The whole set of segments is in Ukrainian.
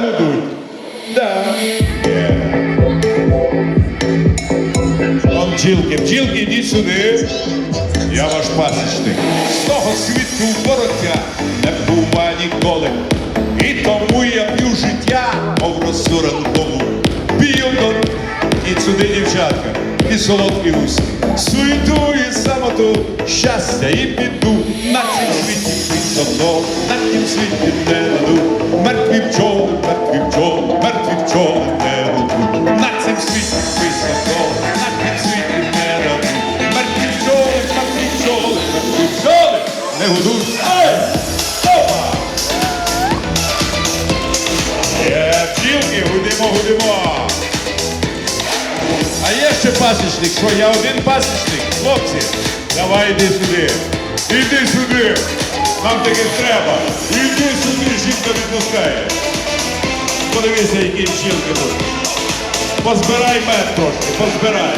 гудуть. Да. Є. Он бджілки, бджілки, ідіть сюди. Я ваш пасічник. З того світу вороття не бува ніколи. І тому я п'ю життя, мов росу ранкову. П'ю до і сюди, дівчатка, і солодкі уси. Суету і самоту, щастя і біду. На цім світі високо, на тім світі не даду. Пасічник, що я один пасічник? Хлопці, давай іди сюди. Іди сюди. Нам таких треба. Іди сюди, жінка відпускає. Подивися, які бджілки тут. Позбирай мед трошки, позбирай.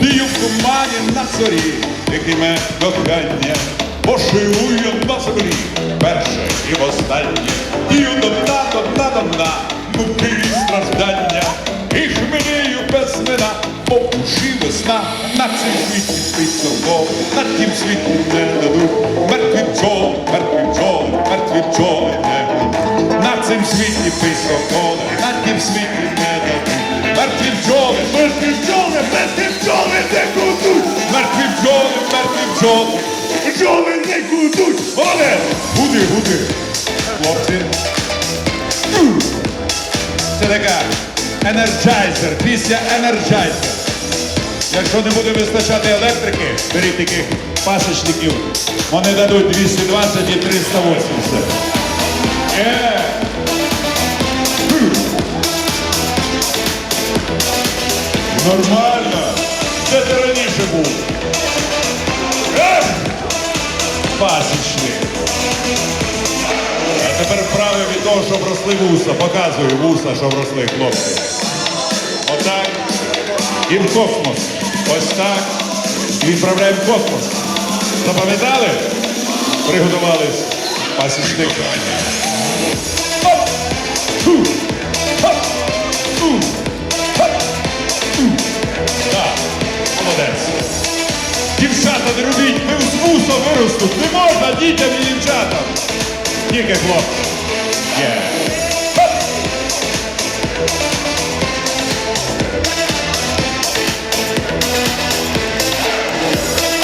Бію в тумані на зорі, якиме кохання, пошивую на землі, перше і востаннє, Дію до дна, до дна, до дна, муки і страждання, і хмелію без мина, по весна, на цім світі високо, на тім світі не дадуть, мертві пчоли, мертві пчоли, мертві пчоли не гудуть. на цім світі високо, на тім світі не дадуть. Мертві бджоли, мертві Гуди, гуди! Хлопці. Це така енерджайзер, після енерджайзер. Якщо не буде вистачати електрики, беріть таких пасочників. Вони дадуть 220 і 380. Є! Нормально. Де ти раніше був? Ех! Пасічник. А від того, щоб росли вуса. Показую вуса, щоб росли, хлопці. Отак. І в космос. Ось так. І відправляємо в космос. Запам'ятали? Приготувались. Пасічник. Молодець. Дівчата, не робіть, ми з вуса виростуть. Не можна дітям і дівчатам. Тільки хлопці. Є. Хоп!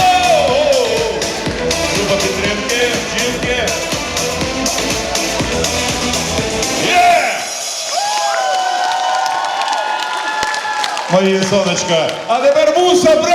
О-о-о! Група підтримки, жінки. Є! Мої сонечка. А тепер вуса бре!